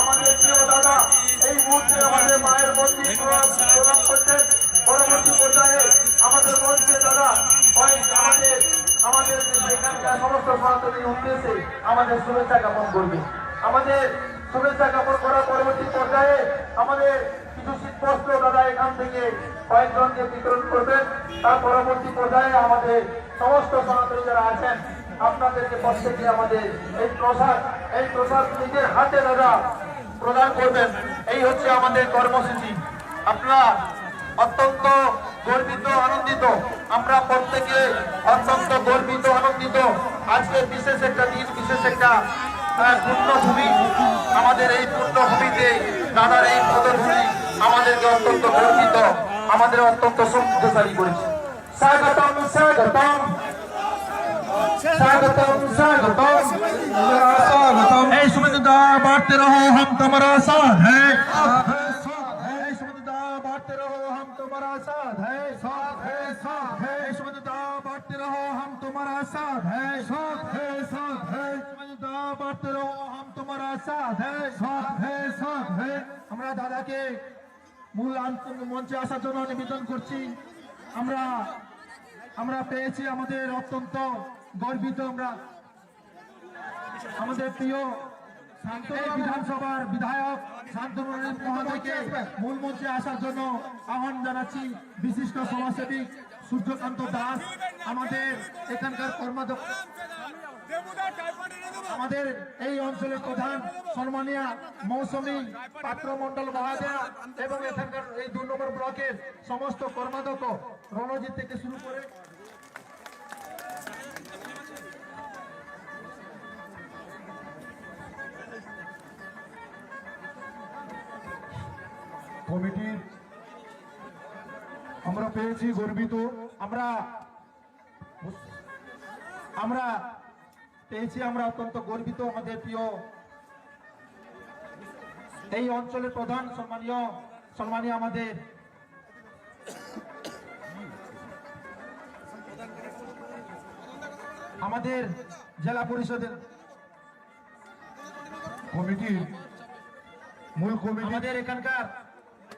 আমাদের প্রিয় দাদা। এই মুহূর্তে আমাদের মায়ের প্রদান করছেন। পরবর্তী পর্যায়ে আমাদের মঞ্চে দাদা আমাদের আমাদের এখানকার সমস্ত সনাতনীর উদ্দেশ্যে আমাদের শুভেচ্ছা জ্ঞাপন করবে। আমাদের শুভেচ্ছা জ্ঞাপন করার পরবর্তী পর্যায়ে আমাদের কিছু শীতবস্ত্র দাদা এখান থেকে কয়েকজনকে বিতরণ করবেন। তার পরবর্তী পর্যায়ে আমাদের সমস্ত সনাতনী যারা আছেন আপনাদেরকে প্রত্যেকে আমাদের এই প্রসাদ এই প্রসাদ নিজের হাতে দাদা প্রদান করবেন। এই হচ্ছে আমাদের কর্মসূচি। আপনারা অত্যন্ত গর্বিত, আনন্দিত। আমরা প্রত্যেকে অত্যন্ত গর্বিত, আনন্দিত। আজকে বিশেষ একটা দিন, বিশেষ একটা পূর্ণভূমি। আমাদের এই পূর্ণভূমিতে দাদার এই পদভূমি আমাদেরকে অত্যন্ত গর্বিত, আমাদের অত্যন্ত সমৃদ্ধশালী করেছে। স্বাগতম স্বাগতম। এই सुमितदा बांटते रहो हम तुम्हारा साथ है ऐ सुमितदा बांटते रहो हम तुम्हारा साथ है साथ है साथ है ऐ सुमितदा बांटते रहो हम तुम्हारा साथ है साथ है साथ है सुमितदा बांटते रहो हम तुम्हारा साथ है साथ है साथ है আমরা দাদাকে মূল আন্তর্জাতিক মঞ্চে আসার জন্য নিবেদন করছি আমরা আমরা পেয়েছি আমাদের অত্যন্ত গর্বিত আমরা। আমাদের প্রিয় শান্তনু বিধানসভার বিধায়ক শান্তনু মহোদয়কে মূল মঞ্চে আসার জন্য আহ্বান জানাচ্ছি বিশিষ্ট সমাজসেবী সূর্যকান্ত দাস আমাদের এখানকার কর্মাধ্যক্ষ। আমাদের এই অঞ্চলের প্রধান সম্মানিয়া মৌসুমী পাত্র মন্ডল মহাজয়া এবং এখানকার এই দু নম্বর ব্লকের সমস্ত কর্মাধ্যক্ষ রণজিৎ থেকে শুরু করে পেয়েছি, গর্বিত। আমরা আমরা পেয়েছি, আমরা অত্যন্ত গর্বিত, আমাদের প্রিয় এই অঞ্চলের প্রধান সম্মানীয় সম্মানীয় আমাদের আমাদের জেলা পরিষদের কমিটির মূল কমিটি আমাদের এখানকার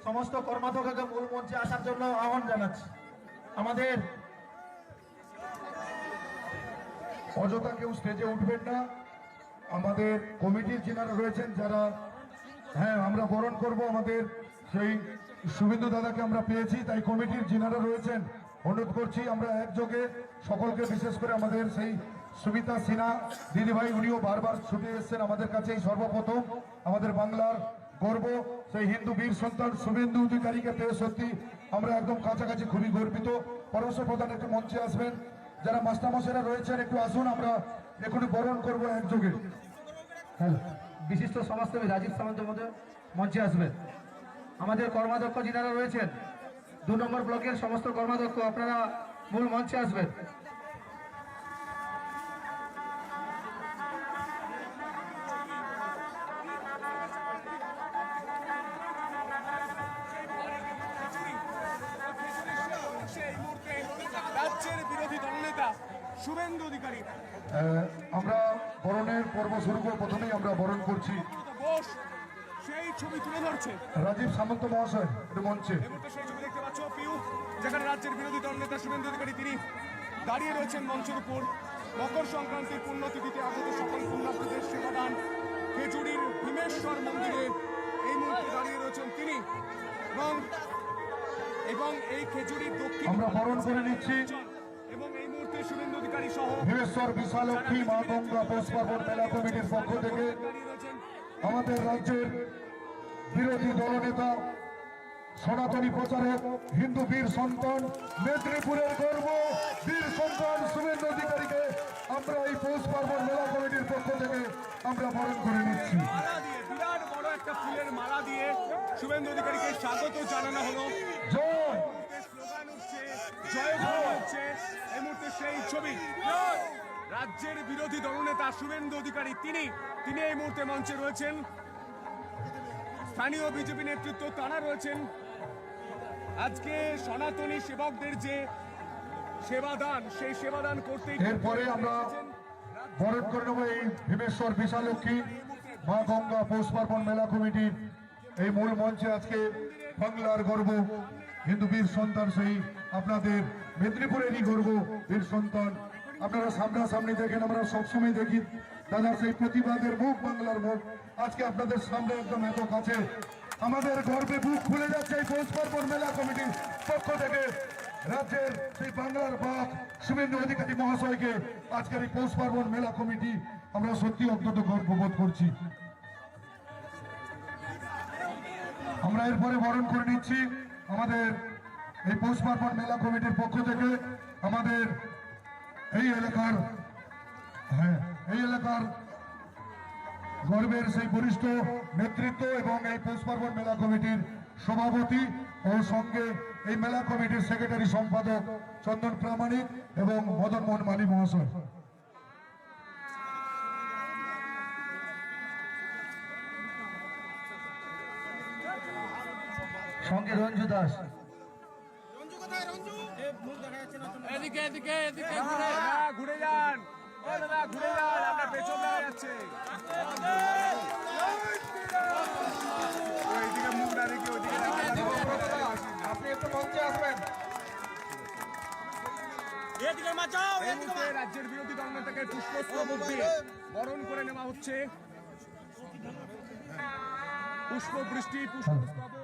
সমস্ত কর্মাধ্যক্ষকে মূল মঞ্চে আসার জন্য আহ্বান জানাচ্ছি। আমাদের অযথা কেউ স্টেজে উঠবেন না। আমাদের কমিটির যেনারা রয়েছেন, যারা হ্যাঁ আমরা বরণ করব আমাদের সেই শুভেন্দু দাদাকে আমরা পেয়েছি, তাই কমিটির যিনারা রয়েছেন, অনুরোধ করছি আমরা একযোগে সকলকে বিশেষ করে আমাদের সেই সুমিতা সিনহা দিদিভাই, উনিও বারবার ছুটে এসেছেন আমাদের কাছে এই সর্বপ্রথম। আমাদের বাংলার গর্ব সেই হিন্দু বীর সন্তান শুভেন্দু অধিকারীকে পেয়ে সত্যি আমরা একদম কাছাকাছি খুবই গর্বিত। পরশ প্রধান একটু মঞ্চে আসবেন। যারা মাস্টারমশাইরা রয়েছেন, একটু আসুন, আমরা এখনই বরণ করব একযোগে। হ্যালো বিশিষ্ট সমাজসেবী রাজীব সামন্ত মধ্যে মঞ্চে আসবেন। আমাদের কর্মাধ্যক্ষ যিনারা রয়েছেন, দু নম্বর ব্লকের সমস্ত কর্মাধ্যক্ষ, আপনারা মূল মঞ্চে আসবেন। শুভেন্দু অধিকারী। আমরা বরণের পর্ব শুরু করে প্রথমেই আমরা বরণ করছি। সেই ছবি তুলে ধরছে। রাজীব সামন্ত মহাশয় একটু মঞ্চে। সেই ছবি দেখতে পাচ্ছ পিউ যেখানে রাজ্যের বিরোধী দল নেতা শুভেন্দু অধিকারী তিনি দাঁড়িয়ে রয়েছেন মঞ্চের উপর। মকর সংক্রান্তির পুণ্যতিথিতে আগত সকল পুণ্যার্থীদের সেবাদান। খেজুরির ভীমেশ্বর মন্দিরে এই মুহূর্তে দাঁড়িয়ে রয়েছেন তিনি। এবং এবং এই খেজুরির দক্ষিণ আমরা বরণ করে নিচ্ছি। ভীমেশ্বর বিশালক্ষী মা গঙ্গা পৌষ পার্বণ মেলা কমিটির পক্ষ থেকে আমাদের রাজ্যের বিরোধী দলনেতা সনাতনী প্রচারক হিন্দু বীর সন্তান মেদিনীপুরের গর্ব বীর সন্তান শুভেন্দু অধিকারীকে আমরা এই পৌষ পার্বণ মেলা কমিটির পক্ষ থেকে আমরা বরণ করে নিচ্ছি। একটা ফুলের মালা দিয়ে শুভেন্দু অধিকারীকে স্বাগত জানানো হলো। জয়! জয় সেই ছবি। রাজ্যের বিরোধী দলনেতা শুভেন্দু অধিকারী, তিনি তিনি এই মুহূর্তে মঞ্চে রয়েছেন। স্থানীয় বিজেপি নেতৃত্ব তারা রয়েছেন। আজকে সনাতনী সেবকদের যে সেবাদান, সেই সেবাদান করতেই এরপরে আমরা বরণ করে নেব এই ভীমেশ্বর বিশালক্ষী মা গঙ্গা পৌষ পার্বণ মেলা কমিটির। এই মূল মঞ্চে আজকে বাংলার গর্ব। হিন্দু বীর সন্তান সেই আপনাদের মেদিনীপুরেরই গর্ব বীর সন্তান। আপনারা সামনাসামনি দেখেন, আমরা সবসময় দেখি দাদা সেই প্রতিবাদের মুখ, বাংলার মুখ। আজকে আপনাদের সামনে একদম এত কাছে। আমাদের গর্বে বুক খুলে যাচ্ছে এই পৌষ পার্বণ মেলা কমিটির পক্ষ থেকে। রাজ্যের সেই বাংলার বাঘ শুভেন্দু অধিকারী মহাশয়কে আজকের এই পৌষ পার্বণ মেলা কমিটি আমরা সত্যি অত্যন্ত গর্ববোধ করছি। আমরা এরপরে বরণ করে নিচ্ছি। আমাদের এই পৌষ পার্বণ মেলা কমিটির পক্ষ থেকে আমাদের এই এলাকার হ্যাঁ এই এলাকার গর্বের সেই বরিষ্ঠ নেতৃত্ব এবং এই পৌষ পার্বণ মেলা কমিটির সভাপতি ও সঙ্গে এই মেলা কমিটির সেক্রেটারি সম্পাদক চন্দন প্রামাণিক এবং মদন মোহন মালী মহাশয়। সঙ্গে রঞ্জু দাস। এদিকে এদিকে এদিকে ঘুরে। ঘুরে যান। দাদা ঘুরে যান আপনার পেছন দেখা যাচ্ছে। ও, মুখ না দেখি ওইদিকে আপনি একটু মঞ্চে আসবেন। এদিকে মাচাও এই মুহূর্তে রাজ্যের বিরোধী দল নেতাকে পুষ্পস্তবক দিয়ে বরণ করে নেওয়া হচ্ছে। পুষ্প বৃষ্টি পুষ্পস্তবক।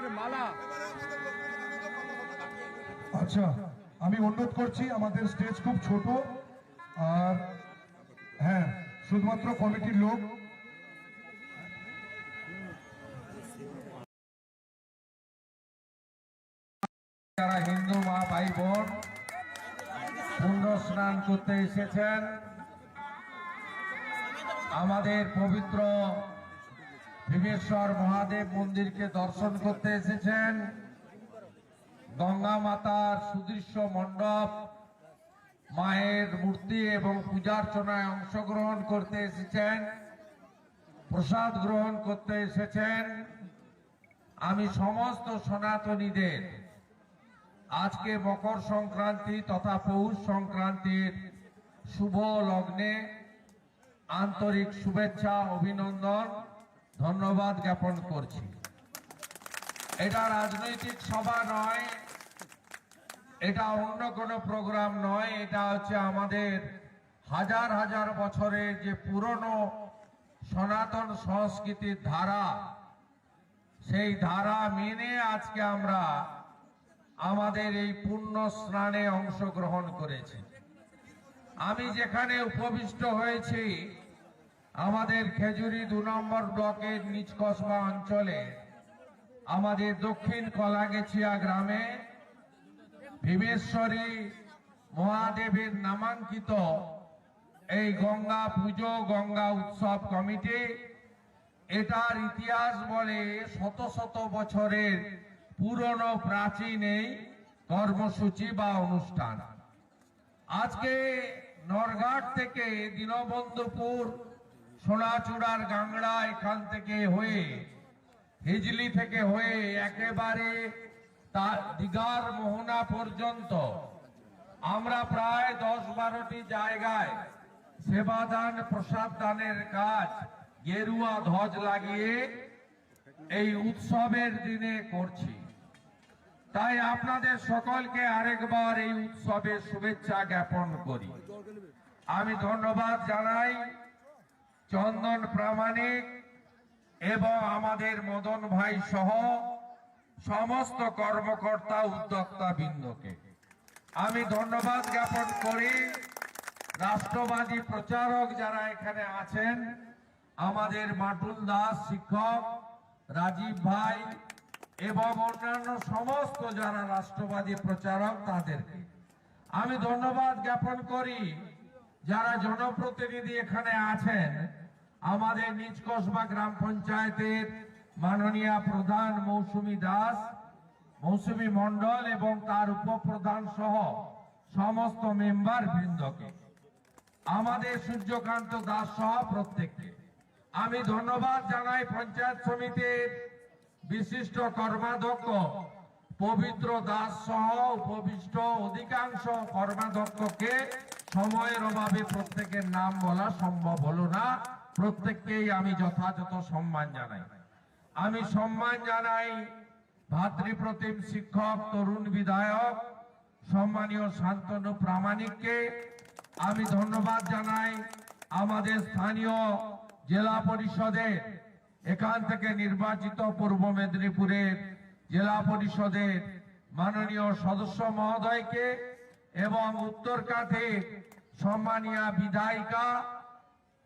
ফুলের মালা। আচ্ছা আমি অনুরোধ করছি, আমাদের স্টেজ খুব ছোট। আর হ্যাঁ শুধুমাত্র কমিটির লোক। যারা হিন্দু মা, ভাই, বোন, পুণ্য স্নান করতে এসেছেন, আমাদের পবিত্র ভীমেশ্বর মহাদেব মন্দিরকে দর্শন করতে এসেছেন। গঙ্গা মাতার সুদৃশ্য মণ্ডপ, মায়ের মূর্তি এবং পূজার্চনায় অংশগ্রহণ করতে এসেছেন, প্রসাদ গ্রহণ করতে এসেছেন। আমি সমস্ত সনাতনীদের, আজকে মকর সংক্রান্তি তথা পৌষ সংক্রান্তির শুভ লগ্নে আন্তরিক শুভেচ্ছা, অভিনন্দন। ধন্যবাদ জ্ঞাপন করছি। এটা রাজনৈতিক সভা নয়, এটা অন্য কোনো প্রোগ্রাম নয়, এটা হচ্ছে আমাদের হাজার হাজার বছরের যে পুরনো সনাতন সংস্কৃতির ধারা। সেই ধারা মেনে আজকে আমরা আমাদের এই পুণ্য স্নানে অংশগ্রহণ করেছি। আমি যেখানে উপবিষ্ট হয়েছি আমাদের খেজুরি দু নম্বর ব্লকের নিচ কসবা অঞ্চলে, আমাদের দক্ষিণ কলাগেছিয়া গ্রামে ভীমেশ্বরী মহাদেবের নামাঙ্কিত এই গঙ্গা পুজো, গঙ্গা উৎসব কমিটি, এটার ইতিহাস বলে শত শত বছরের পুরনো, প্রাচীন এই কর্মসূচি বা অনুষ্ঠান। আজকে নরঘাট থেকে দীনবন্ধুপুর সোনাচূড়ার গাংড়া এখান থেকে হয়ে, হিজলি থেকে হয়ে একেবারে তা দিঘার মোহনা পর্যন্ত। আমরা প্রায় দশ বারোটি জায়গায় সেবাদান প্রসাদ দানের কাজ, গেরুয়া ধ্বজ লাগিয়ে এই উৎসবের দিনে করছি। তাই আপনাদের সকলকে আরেকবার এই উৎসবের শুভেচ্ছা জ্ঞাপন করি। আমি ধন্যবাদ জানাই। চন্দন প্রামাণিক এবং আমাদের মদন ভাই সহ সমস্ত কর্মকর্তা উদ্যোক্তা বৃন্দকে। আমি ধন্যবাদ জ্ঞাপন করি। রাষ্ট্রবাদী প্রচারক যারা এখানে আছেন, আমাদের মাটুল দাস শিক্ষক, রাজীব ভাই এবং অন্যান্য সমস্ত যারা রাষ্ট্রবাদী প্রচারক তাদেরকে। আমি ধন্যবাদ জ্ঞাপন করি। যারা জনপ্রতিনিধি এখানে আছেন আমাদের নিজ কসবা গ্রাম পঞ্চায়েতের মাননীয় প্রধান মৌসুমী দাস, মৌসুমী মণ্ডল এবং তার উপপ্রধান সহ সমস্ত মেম্বার বৃন্দকে। আমাদের সূর্যকান্ত দাস সহ প্রত্যেককে। আমি ধন্যবাদ জানাই পঞ্চায়েত সমিতির বিশিষ্ট কর্মাধ্যক্ষ পবিত্র দাস সহ উপবিষ্ট অধিকাংশ কর্মাধ্যক্ষকে সময়ের অভাবে প্রত্যেকের নাম বলা সম্ভব হলো না। প্রত্যেককেই আমি যথাযথ সম্মান জানাই। আমি সম্মান জানাই ভাতৃপ্রতিম শিক্ষক, তরুণ বিধায়ক, সম্মানীয় শান্তনু প্রামাণিককে। আমি ধন্যবাদ জানাই আমাদের স্থানীয় জেলা পরিষদের, এখান থেকে নির্বাচিত পূর্ব মেদিনীপুরের জেলা পরিষদের মাননীয় সদস্য মহোদয়কে এবং উত্তরকাঠে সম্মানীয় বিধায়িকা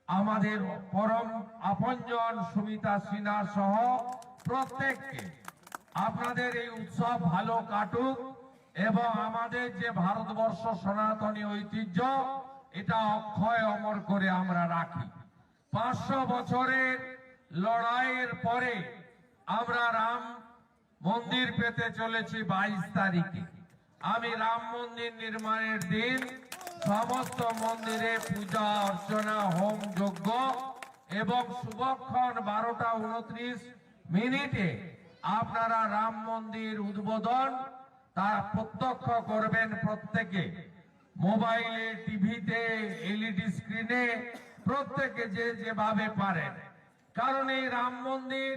আমাদের পরম আপনজন সুমিতা সিনহা সহ প্রত্যেককে। আপনাদের এই উৎসব ভালো কাটুক এবং আমাদের যে ভারতবর্ষ সনাতনী ঐতিহ্য, এটা অক্ষয় অমর করে আমরা রাখি। পাঁচশো বছরের লড়াইয়ের পরে আমরা রাম মন্দির পেতে চলেছি বাইশ তারিখে। আমি রাম মন্দির নির্মাণের দিন সমস্ত মন্দিরে পূজা, অর্চনা, হোম যজ্ঞ এবং শুভক্ষণ বারোটা উনত্রিশ মিনিটে আপনারা রাম মন্দির উদ্বোধন তা প্রত্যক্ষ করবেন প্রত্যেকে। মোবাইলে, টিভিতে, এলইডি স্ক্রিনে প্রত্যেকে যে যেভাবে পারেন। কারণ এই রাম মন্দির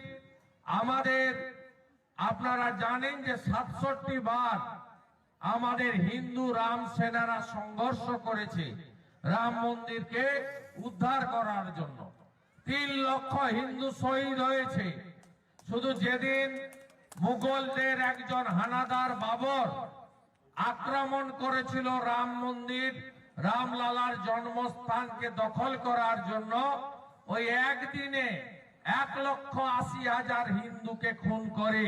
আমাদের, আপনারা জানেন যে সাতষট্টি বার আমাদের হিন্দু রাম সেনারা সংঘর্ষ করেছে রাম মন্দিরকে উদ্ধার করার জন্য। তিন লক্ষ হিন্দু শহীদ হয়েছে। শুধু যেদিন মুঘলদের একজন হানাদার বাবর আক্রমণ করেছিল রাম মন্দির, রামলালার জন্মস্থানকে দখল করার জন্য, ওই একদিনে এক লক্ষ আশি হাজার হিন্দুকে খুন করে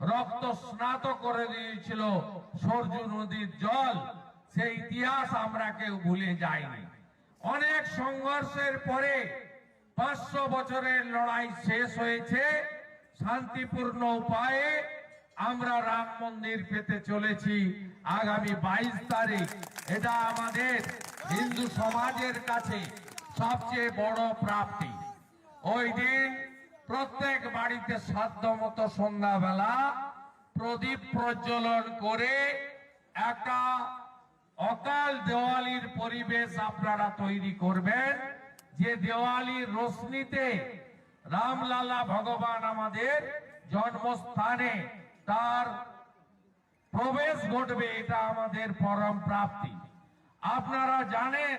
রক্ত স্নাত করে দিয়েছিল সরজু নদীর জল। সেই ইতিহাস আমরা কেউ ভুলে যাইনি। অনেক সংঘর্ষের পরে পাঁচশো বছরের লড়াই শেষ হয়েছে। শান্তিপূর্ণ উপায়ে আমরা রাম মন্দির পেতে চলেছি আগামী বাইশ তারিখ। এটা আমাদের হিন্দু সমাজের কাছে সবচেয়ে বড় প্রাপ্তি। ওই দিন প্রত্যেক বাড়িতে সাধ্য মতো সন্ধ্যাবেলা প্রদীপ প্রজ্বলন করে একটা অকাল দেওয়ালির পরিবেশ আপনারা তৈরি করবেন। যে দেওয়ালির রশ্মিতে রামলালা ভগবান আমাদের জন্মস্থানে তার প্রবেশ ঘটবে, এটা আমাদের পরম প্রাপ্তি। আপনারা জানেন,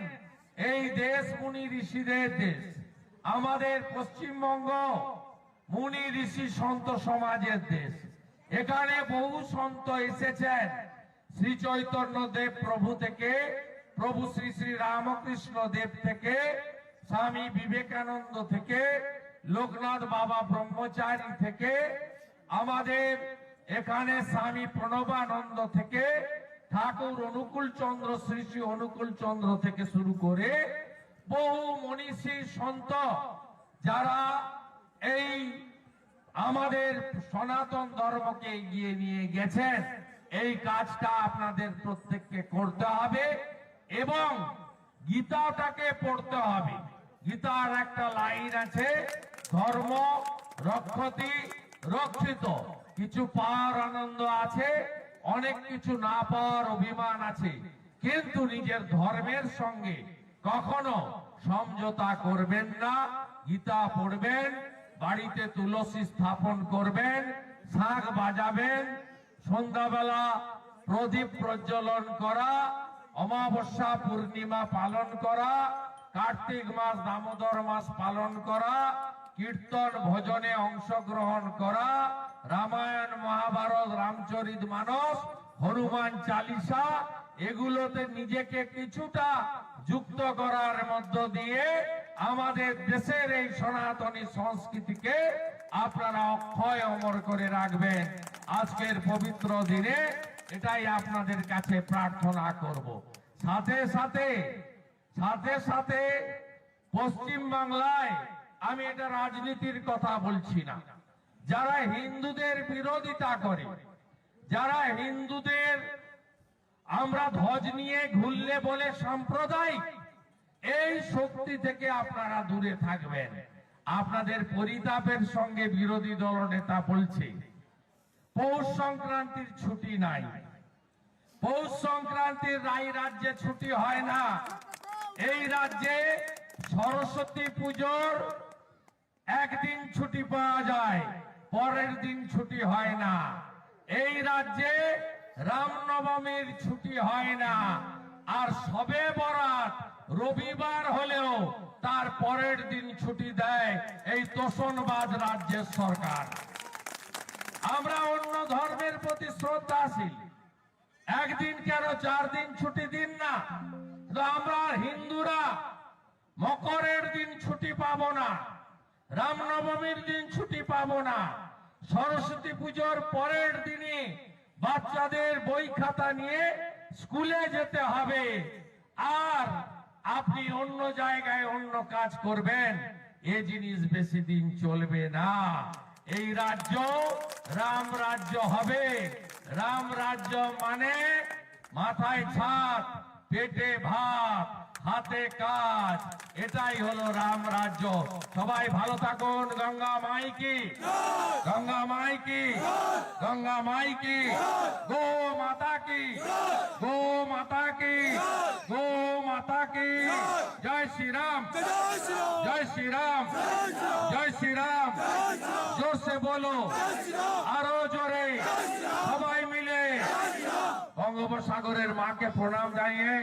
এই দেশ মুনি ঋষিদের দেশ। আমাদের পশ্চিমবঙ্গ মুনি ঋষি সন্ত সমাজের দেশ। এখানে বহু সন্ত এসেছেন। শ্রী চৈতন্য দেব প্রভু থেকে, প্রভু শ্রী শ্রী রামকৃষ্ণ দেব থেকে, স্বামী বিবেকানন্দ থেকে, লোকনাথ বাবা ব্রহ্মচারী থেকে, আমাদের এখানে স্বামী প্রণবানন্দ থেকে, ঠাকুর অনুকূল চন্দ্র শ্রী শ্রী অনুকূল চন্দ্র থেকে শুরু করে বহু মনীষী সন্ত যারা এই আমাদের সনাতন ধর্মকে এগিয়ে নিয়ে গেছেন। এই কাজটা আপনাদের প্রত্যেককে করতে হবে এবং গীতাটাকে পড়তে হবে। গীতার একটা লাইন আছে, ধর্ম রক্ষতি রক্ষিত। কিছু পাওয়ার আনন্দ আছে, অনেক কিছু না পাওয়ার অভিমান আছে। কিন্তু নিজের ধর্মের সঙ্গে কখনো সমঝোতা করবেন না, গীতা পড়বেন, বাড়িতে তুলসী স্থাপন করবেন শাঁখ বাজাবেন, সন্ধ্যাবেলা প্রদীপ প্রজ্বলন করা, অমাবস্যা পূর্ণিমা পালন করা, কার্তিক মাস, দামোদর মাস পালন করা, কীর্তন ভজনে অংশগ্রহণ করা, রামায়ণ, মহাভারত, রামচরিত মানস, হনুমান চালিসা, এগুলোতে নিজেকে কিছুটা যুক্ত করার মধ্য দিয়ে আমাদের দেশের এই সনাতনী সংস্কৃতিকে আপনারা অক্ষয় অমর করে রাখবেন। আজকের পবিত্র দিনে এটাই আপনাদের কাছে প্রার্থনা করব। সাথে সাথে সাথে সাথে পশ্চিম বাংলায় আমি এটা রাজনীতির কথা বলছি না। যারা হিন্দুদের বিরোধিতা করে, যারা হিন্দুদের আমরা ধ্বজ নিয়ে ঘুরলে বলে সাম্প্রদায়িক। এই শক্তি থেকে আপনারা দূরে থাকবেন। আপনাদের পরিতাপের সঙ্গে বিরোধী দল নেতা বলছে, পৌষ সংক্রান্তির ছুটি নাই। পৌষ সংক্রান্তির রাই রাজ্যে ছুটি হয় না। এই রাজ্যে সরস্বতী পুজোর একদিন ছুটি পাওয়া যায়, পরের দিন ছুটি হয় না। এই রাজ্যে রামনবমীর ছুটি হয় না। আর সবে বরাত রবিবার হলেও তার পরের দিন ছুটি দেয় এই তোষণবাজ রাজ্যের সরকার। আমরা অন্য ধর্মের প্রতি শ্রদ্ধাশীল। একদিন কেন চার দিন ছুটি দিন না? আমরা হিন্দুরা মকরের দিন ছুটি পাবো না। রামনবমীর দিন ছুটি পাবো না। সরস্বতী পুজোর পরের দিনে বাচ্চাদের বই খাতা নিয়ে স্কুলে যেতে হবে। আর আপনি অন্য জায়গায় অন্য কাজ করবেন। এ জিনিস বেশি দিন চলবে না। এই রাজ্য রাম রাজ্য হবে। রাম রাজ্য মানে মাথায় ছাদ, পেটে ভাত। হাতে কাজ। এটাই হলো রাম রাজ্য। সবাই ভালো থাকুন, গঙ্গা মাই কি গঙ্গা মাই কি গঙ্গা মাই কি গো মাতা কি? গো মাতা কি? গো মাতা কি? জয় শ্রী রাম জয় শ্রী রাম জয় শ্রী রাম জোর সে বলো। আরও জোরে। সবাই মিলে। বঙ্গোপসাগরের মাকে প্রণাম জানিয়ে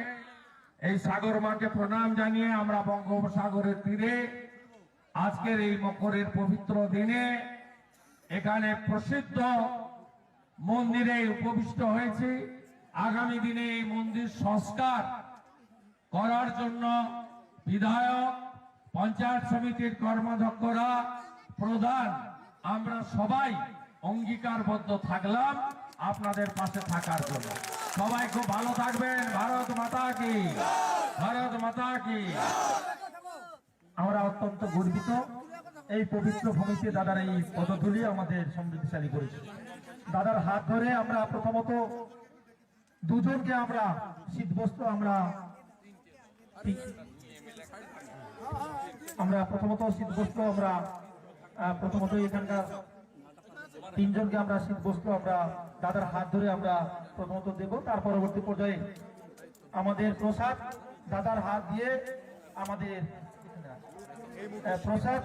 এই সাগর মাকে প্রণাম জানিয়ে আমরা বঙ্গোপসাগরের তীরে আজকের এই মকরের পবিত্র দিনে এখানে প্রসিদ্ধ মন্দিরে উপবিষ্ট হয়েছি। আগামী দিনে এই মন্দির সংস্কার করার জন্য বিধায়ক, পঞ্চায়েত সমিতির কর্মাধ্যক্ষরা প্রধান। আমরা সবাই অঙ্গীকারবদ্ধ থাকলাম। আপনাদের পাশে থাকার জন্য। সবাই খুব ভালো থাকবেন। ভারত মাতা কি? ভারত মাতা কি? আমরা অত্যন্ত গর্বিত এই পবিত্র ভূমিতে দাদার এই পদধূলি আমাদের সমৃদ্ধিশালী করেছে। দাদার হাত ধরে আমরা প্রথমত দুজনকে আমরা শীতবস্ত্র আমরা আমরা প্রথমত শীতবস্ত্র আমরা প্রথমত এখানকার তিনজনকে আমরা শীতবস্ত্র আমরা দাদার হাত ধরে আমরা প্রথমত দেব। তার পরবর্তী পর্যায়ে আমাদের প্রসাদ, দাদার হাত দিয়ে আমাদের প্রসাদ।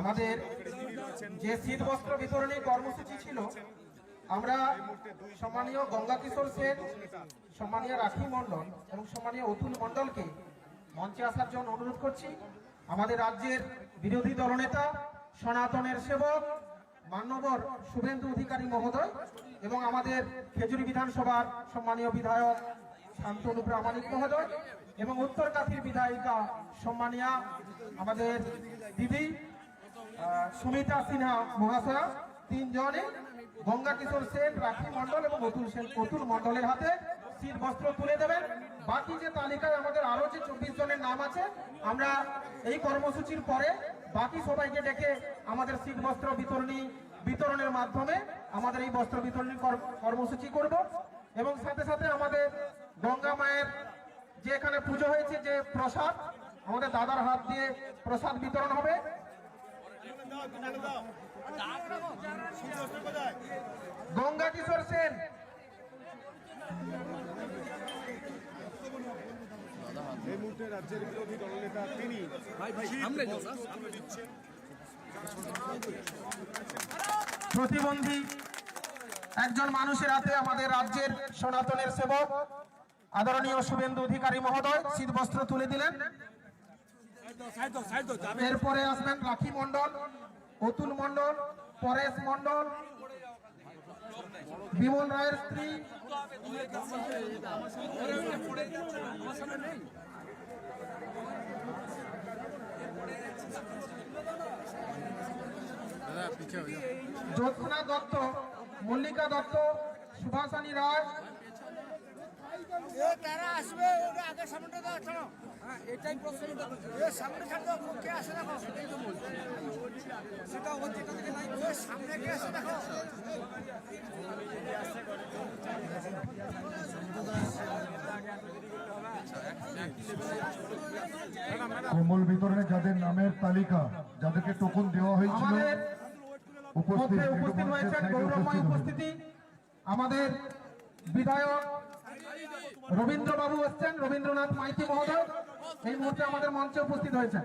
আমাদের যে শীত বস্ত্র বিতরণী কর্মসূচি ছিল, আমরা সম্মানীয় গঙ্গা কিশোর সেন, সম্মানীয় রাখি মণ্ডল এবং সম্মানীয় অতুল মণ্ডলকে মঞ্চে আসার জন্য অনুরোধ করছি। আমাদের রাজ্যের বিরোধী দলনেতা, সনাতনের সেবক, মান্যবর শুভেন্দু অধিকারী মহোদয় এবং আমাদের খেজুরি বিধানসভার সম্মানীয় বিধায়ক শান্তনু প্রামাণিক মহোদয় এবং উত্তর কাথির বিধায়িকা সম্মানিয়া আমাদের দিদি সুমিতা সিনহা মহাশয়া। তিনজনে গঙ্গা কিশোর সেন, রাখি মন্ডল এবং অতুল সেন অতুল মন্ডলের হাতে শীত বস্ত্র তুলে দেবেন। বাকি যে তালিকায় আমাদের আরও যে চব্বিশ জনের নাম আছে, আমরা এই কর্মসূচির পরে বাকি সবাইকে ডেকে আমাদের শীত বস্ত্র বিতরণী বিতরণের মাধ্যমে আমাদের এই বস্ত্র বিতরণী কর্মসূচি করব। এবং সাথে সাথে আমাদের গঙ্গা মায়ের যে এখানে পুজো হয়েছে, যে প্রসাদ, আমাদের দাদার হাত দিয়ে প্রসাদ বিতরণ হবে। গঙ্গা কিশোর সেন এই মুহূর্তে রাজ্যের বিরোধী দলনেতা তিনি প্রতিবন্ধী একজন মানুষের হাতে আমাদের রাজ্যের সনাতনের সেবক আদরণীয় শুভেন্দু অধিকারী মহোদয় শীত বস্ত্র তুলে দিলেন। এরপরে আসবেন রাখি মন্ডল অতুল মন্ডল পরেশ মন্ডল বিমল রায়ের স্ত্রী। জ্যোৎস্না দত্ত মল্লিকা দত্ত সুভাষানী রায়। তারা আসবে আগে হ্যাঁ এটাই প্রশ্ন। সামনে থাকবে কে আসে দেখো? সেটাই তো বলছি সেটা ওর যেটা থেকে নাই। এ সামনে কে আসে দেখো? ম্যাডাম ম্যাডাম কম্বল বিতরণে যাদের নামের তালিকা যাদেরকে টোকন দেওয়া হয়েছিল উপস্থিত হয়েছেন গৌরবময় উপস্থিতি। আমাদের বিধায়ক রবীন্দ্রবাবু এসছেন, রবীন্দ্রনাথ মাইতি মহোদয়। এই মুহূর্তে আমাদের মঞ্চে উপস্থিত হয়েছেন।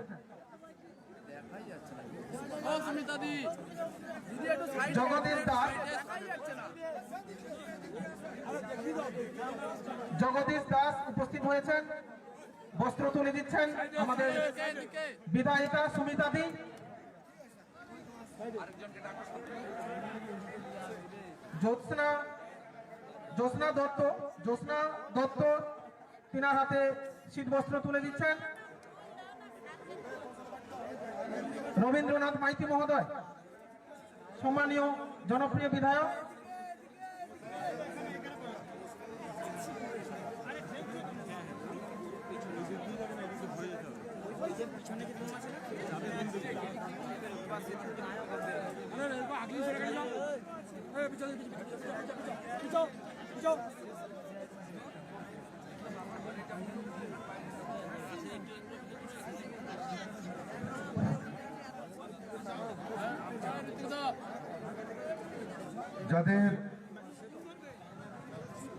জগদীশ দাস। জগদীশ দাস উপস্থিত হয়েছেন, বস্ত্র তুলে দিচ্ছেন আমাদের এদিকে বিধায়িকা সুমিতা দি। জ্যোৎস্না জ্যোৎস্না দত্ত জ্যোৎস্না দত্ত তিনার হাতে শীত বস্ত্র তুলে দিচ্ছেন রবীন্দ্রনাথ মাইতি মহোদয় সম্মানীয় জনপ্রিয় বিধায়ক পিছনে যাদের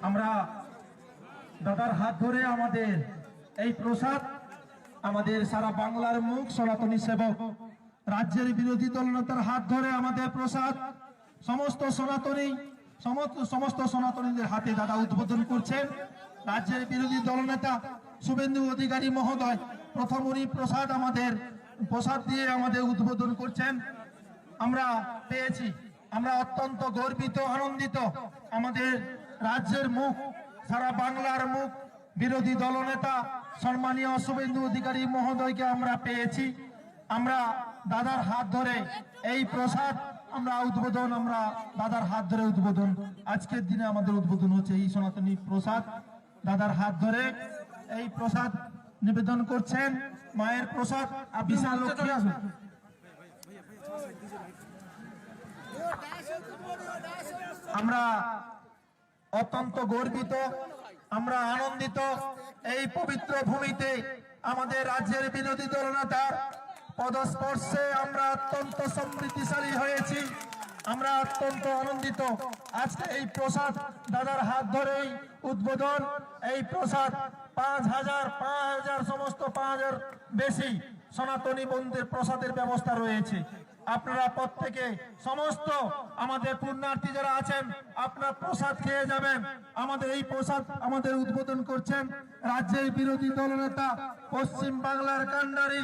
আমরা দাদার হাত ধরে আমাদের এই প্রসাদ, আমাদের সারা বাংলার মুখ সনাতনী সেবক, রাজ্যের বিরোধী দলনেতার হাত ধরে আমাদের প্রসাদ, সমস্ত সনাতনী সমস্ত সমস্ত সনাতনীদের হাতে দাদা উদ্বোধন করছেন। রাজ্যের বিরোধী দলনেতা শুভেন্দু অধিকারী মহোদয়, প্রথম উনি প্রসাদ আমাদের, প্রসাদ দিয়ে আমাদের উদ্বোধন করছেন। আমরা পেয়েছি, আমরা অত্যন্ত গর্বিত, আনন্দিত। আমাদের রাজ্যের মুখ, সারা বাংলার মুখ বিরোধী দলনেতা সম্মানীয় শুভেন্দু অধিকারী মহোদয়কে আমরা পেয়েছি। আমরা দাদার হাত ধরে এই প্রসাদ আমরা উদ্বোধন, আমরা দাদার হাত ধরে উদ্বোধন। আজকের দিনে আমাদের উদ্বোধন হচ্ছে এই সনাতনী প্রসাদ। দাদার হাত ধরে এই প্রসাদ নিবেদন করছেন। মায়ের প্রসাদ বিশাল লক্ষ্মী আসুন আমরা অত্যন্ত গর্বিত, আমরা আনন্দিত। এই পবিত্র ভূমিতে আমাদের রাজ্যের বিরোধী দলনেতার পদস্পর্শে আমরা অত্যন্ত সমৃদ্ধিশালী হয়েছি। আমরা অত্যন্ত আনন্দিত। আজকে এই প্রসাদ দাদার হাত ধরেই উদ্বোধন। এই প্রসাদ পাঁচ হাজার পাঁচ হাজার, সমস্ত পাঁচ হাজার বেশি সনাতনী বন্ধুদের প্রসাদের ব্যবস্থা রয়েছে। আপনারা প্রত্যেকে, সমস্ত আমাদের পুণ্যার্থী যারা আছেন, আপনার প্রসাদ খেয়ে যাবেন। আমাদের এই প্রসাদ আমাদের উদ্বোধন করছেন রাজ্যের বিরোধী দলনেতা পশ্চিম বাংলার কান্ডারি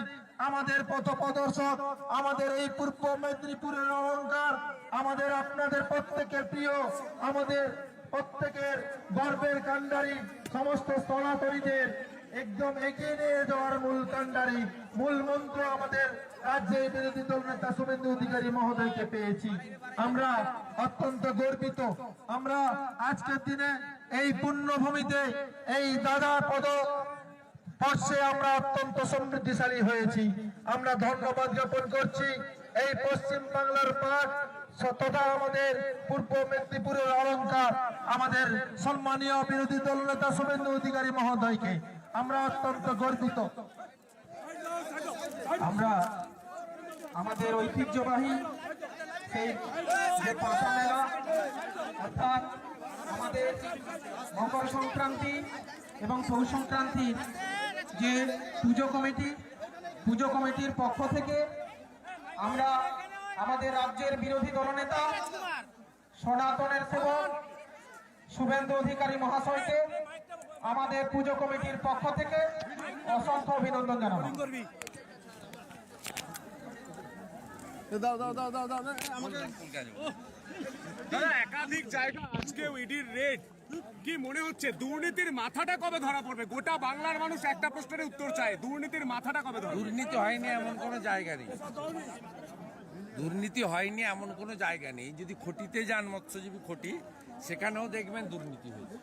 আমাদের পথ প্রদর্শক আমাদের এই পূর্ব মেদিনীপুরের অহংকার আমাদের আপনাদের প্রত্যেকের প্রিয়, আমাদের প্রত্যেকের গর্বের কান্ডারি সমস্ত সনাতনীদের একদম এগিয়ে নিয়ে যাওয়ার মূল কান্ডারি মূল মন্ত্র আমাদের রাজ্যের বিরোধী দল নেতা শুভেন্দু অধিকারী মহোদয়কে পেয়েছি। আমরা অত্যন্ত গর্বিত। আমরা আজকের দিনে এই পুণ্যভূমিতে এই দাদা পদ পর্ষে আমরা অত্যন্ত সমৃদ্ধিশালী হয়েছি। আমরা ধন্যবাদ জ্ঞাপন করছি। এই পশ্চিম বাংলার পাঠ তথা আমাদের পূর্ব মেদিনীপুরের অলঙ্কার আমাদের সম্মানীয় বিরোধী দলনেতা শুভেন্দু অধিকারী মহোদয়কে। আমরা অত্যন্ত গর্বিত। আমরা আমাদের ঐতিহ্যবাহী সেই অর্থাৎ আমাদের মকর সংক্রান্তি এবং পৌষ সংক্রান্তির যে পুজো কমিটি পুজো কমিটির পক্ষ থেকে আমরা আমাদের রাজ্যের বিরোধী দলনেতা সনাতনের সেবক শুভেন্দু অধিকারী মহাশয়কে আমাদের পুজো কমিটির পক্ষ থেকে অসংখ্য অভিনন্দন জানাব। দাও দাও দাও দাও দাও আমাকে দাদা একাধিক জায়গা আজকে ইডির রেড কি মনে হচ্ছে, দুর্নীতির মাথাটা কবে ধরা পড়বে? গোটা বাংলার মানুষ একটা প্রশ্নের উত্তর চায়, দুর্নীতির মাথাটা কবে ধরা দুর্নীতি হয়নি এমন কোনো জায়গা নেই। দুর্নীতি হয়নি এমন কোনো জায়গা নেই। যদি খটিতে যান, মৎস্যজীবী খটি, সেখানেও দেখবেন দুর্নীতি হয়েছে।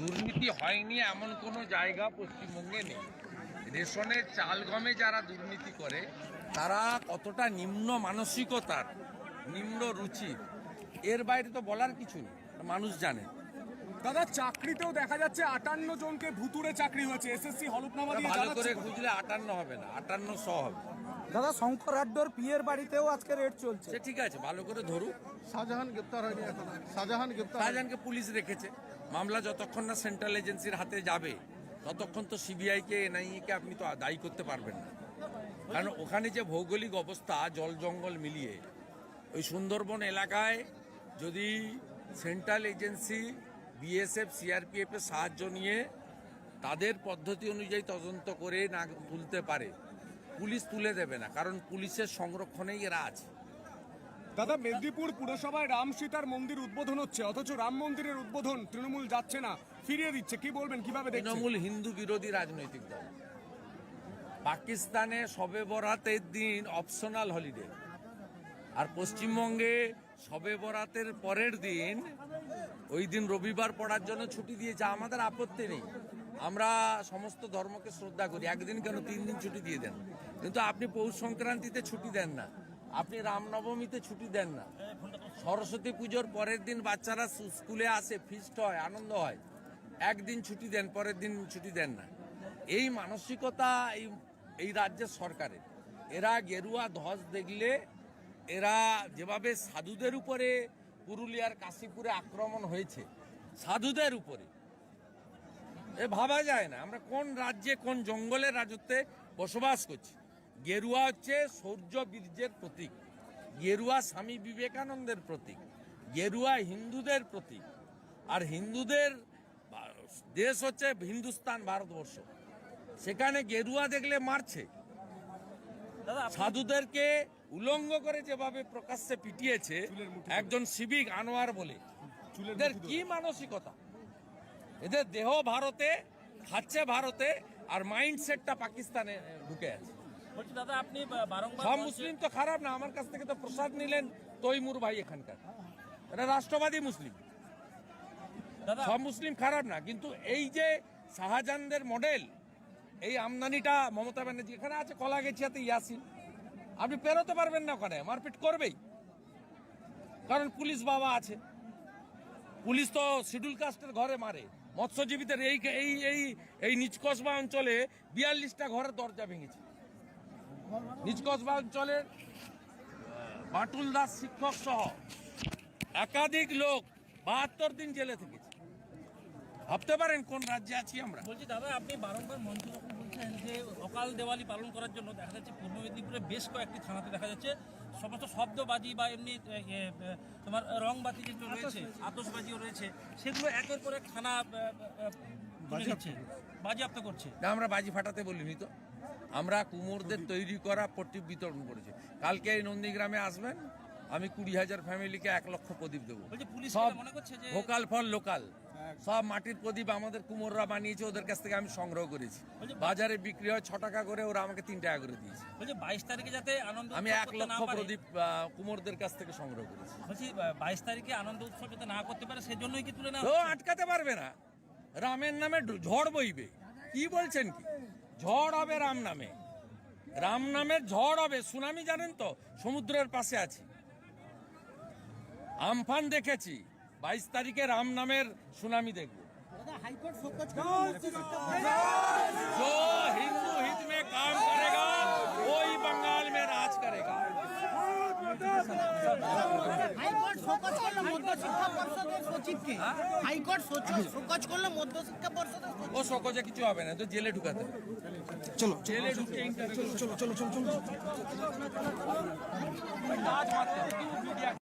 দুর্নীতি হয়নি এমন কোনো জায়গা পশ্চিমবঙ্গে নেই। রেশনের চাল গমে যারা দুর্নীতি করে, তারা কতটা নিম্ন মানসিকতার, নিম্ন রুচি এর বাইরে তো বলার কিছু নেই। মানুষ জানে। দাদা চাকরিতেও দেখা যাচ্ছে আটান্ন জনকে ভুতুরে চাকরি হয়েছে। এসএসসি হলফনামা দিয়ে ভালো করে খুঁজলে আটান্ন হবে না আটান্ন শ হবে। দাদা শঙ্কর আড্ডর পিয়ের বাড়িতেও আজকে রেড চলছে। সে ঠিক আছে ভালো করে ধরুক শাহজাহান গ্রেপ্তার হয়নি এখন। শাহজাহান গ্রেপ্তার শাহজাহানকে পুলিশ রেখেছে। মামলা যতক্ষণ না সেন্ট্রাল এজেন্সির হাতে যাবে ততক্ষণ তো সিবিআই কে এনআইএ কে আপনি তো দায়ী করতে পারবেন না। কারণ ওখানে যে ভৌগোলিক অবস্থা জল জঙ্গল মিলিয়ে ওই সুন্দরবন এলাকায় যদি সেন্ট্রাল এজেন্সি বিএসএফ সিআরপিএফ এর সাহায্য নিয়ে তাদের পদ্ধতি অনুযায়ী তদন্ত করে না তুলতে পারে। পুলিশ তুলে দেবে না কারণ পুলিশের সংরক্ষণেই এরা আছে। দাদা মেদিনীপুর পুরসভায় রাম সীতার মন্দির উদ্বোধন হচ্ছে অথচ রাম মন্দিরের উদ্বোধন তৃণমূল যাচ্ছে না ফিরিয়ে দিচ্ছে। কি বলবেন কীভাবে তৃণমূল হিন্দু বিরোধী রাজনৈতিক দল। পাকিস্তানে শবে বরাতের দিন অপশনাল হলিডে আর পশ্চিমবঙ্গে শবে বরাতের পরের দিন, ওই দিন রবিবার পড়ার জন্য ছুটি দিয়েছে, আমাদের আপত্তি নেই। আমরা সমস্ত ধর্মকে শ্রদ্ধা করি, একদিন কেন তিন দিন ছুটি দিয়ে দেন? কিন্তু আপনি পৌষ সংক্রান্তিতে ছুটি দেন না। আপনি রামনবমীতে ছুটি দেন না। সরস্বতী পুজোর পরের দিন বাচ্চারা স্কুলে আসে ফিস্ট হয়, আনন্দ হয়। একদিন ছুটি দেন, পরের দিন ছুটি দেন না। এই মানসিকতা এই এই রাজ্যের সরকারের। এরা গেরুয়া ধস দেখলে এরা যেভাবে সাধুদের উপরে পুরুলিয়ার কাশীপুরে আক্রমণ হয়েছে সাধুদের উপরে। এ ভাবা যায় না আমরা কোন রাজ্যে কোন জঙ্গলের রাজত্বে বসবাস করছি। গেরুয়া হচ্ছে সৌর্য বীর্যের প্রতীক গেরুয়া স্বামী বিবেকানন্দের প্রতীক গেরুয়া হিন্দুদের প্রতীক আর হিন্দুদের দেশ হচ্ছে হিন্দুস্তান ভারতবর্ষ। সেখানে গেরুয়া দেখলে মারছে। সাধুদেরকে উলঙ্গ করে যেভাবে প্রকাশ্যে পিটিয়েছে একজন সিভিক আনোয়ার বলে। এদের কি মানসিকতা? এদের দেহ ভারতে খাচ্ছে ভারতে আর মাইন্ডসেটটা পাকিস্তানে ঢুকে আছে। দাদা আপনি সব মুসলিম তো খারাপ না আমার কাছ থেকে তো প্রসাদ নিলেন তৈমুর ভাই এখানকার। এটা রাষ্ট্রবাদী মুসলিম। দাদা সব মুসলিম খারাপ না কিন্তু এই যে শাহজাহানদের মডেল এই আমদানিটা মমতা ব্যানার্জি এখানে আছে কলা গেছিয়াতে ইয়াসিন। আপনি পেরোতে পারবেন না ওখানে, মারপিট করবেই। কারণ পুলিশ বাবা আছে। পুলিশ তো শিডিউল কাস্টের ঘরে মারে। মৎস্যজীবীদের এই এই এই এই নিচকসবা অঞ্চলে বিয়াল্লিশটা ঘরের দরজা ভেঙেছে। নিচকসবা অঞ্চলের বাটুল দাস শিক্ষক সহ একাধিক লোক বাহাত্তর দিন জেলে থেকেছে। ভাবতে পারেন কোন রাজ্যে আছি আমরা। বলছি দাদা, আপনি বারংবার বলছেন যে অকাল দেওয়ালি পালন করার জন্য দেখা যাচ্ছে পূর্ব মেদিনীপুরে বেশ কয়েকটি থানাতে দেখা যাচ্ছে সমস্ত শব্দবাজি বা এমনি তোমার রংবাতি যেগুলো রয়েছে আতসবাজিও রয়েছে সেগুলো একের পর এক থানা বাজেয়াপ্ত করছে। না আমরা বাজি ফাটাতে বলিনি তো। আমরা কুমোরদের তৈরি করা প্রদীপ বিতরণ করেছি। কালকে এই নন্দীগ্রামে আসবেন আমি কুড়ি হাজার ফ্যামিলিকে এক লক্ষ প্রদীপ দেবো। বলছি সব এটা মনে করছে যে ভোকাল ফর লোকাল সব মাটির প্রদীপ আমাদের কুমোররা বানিয়েছে ওদের কাছ থেকে আমি সংগ্রহ করেছি। বাজারে বিক্রি হয় ছ টাকা করে ওরা আমাকে তিন টাকা করে দিয়েছে। বাইশ তারিখে যাতে আনন্দ আমি এক লক্ষ প্রদীপ কুমোরদের কাছ থেকে সংগ্রহ করেছি। বলছি বাইশ তারিখে আনন্দ উৎসব যাতে না করতে পারে সেজন্যই কি তুলে না ও আটকাতে পারবে না। রামের নামে ঝড় বইবে। কি বলছেন কি? ঝড় হবে রাম নামে। রাম নামের ঝড় হবে সুনামি জানেন তো? সমুদ্রের পাশে আছি। আমফান দেখেছি। বাইশ তারিখে রাম নামের সুনামি দেখব जो हिंदू हित में काम करेगा वही बंगाल में राज करेगा হাইকোর্ট শোকজ করলো মধ্যশিক্ষা পর্ষদের সচিবকে হাইকোর্ট শোকজ করলো মধ্যশিক্ষা পর্ষদের সচিব ও সকজে কিছু হবে না তো জেলে ঢুকাতে চলো জেলে ঢুকে চলো চলো চলো চলো চলো কাজ মারতে মিডিয়া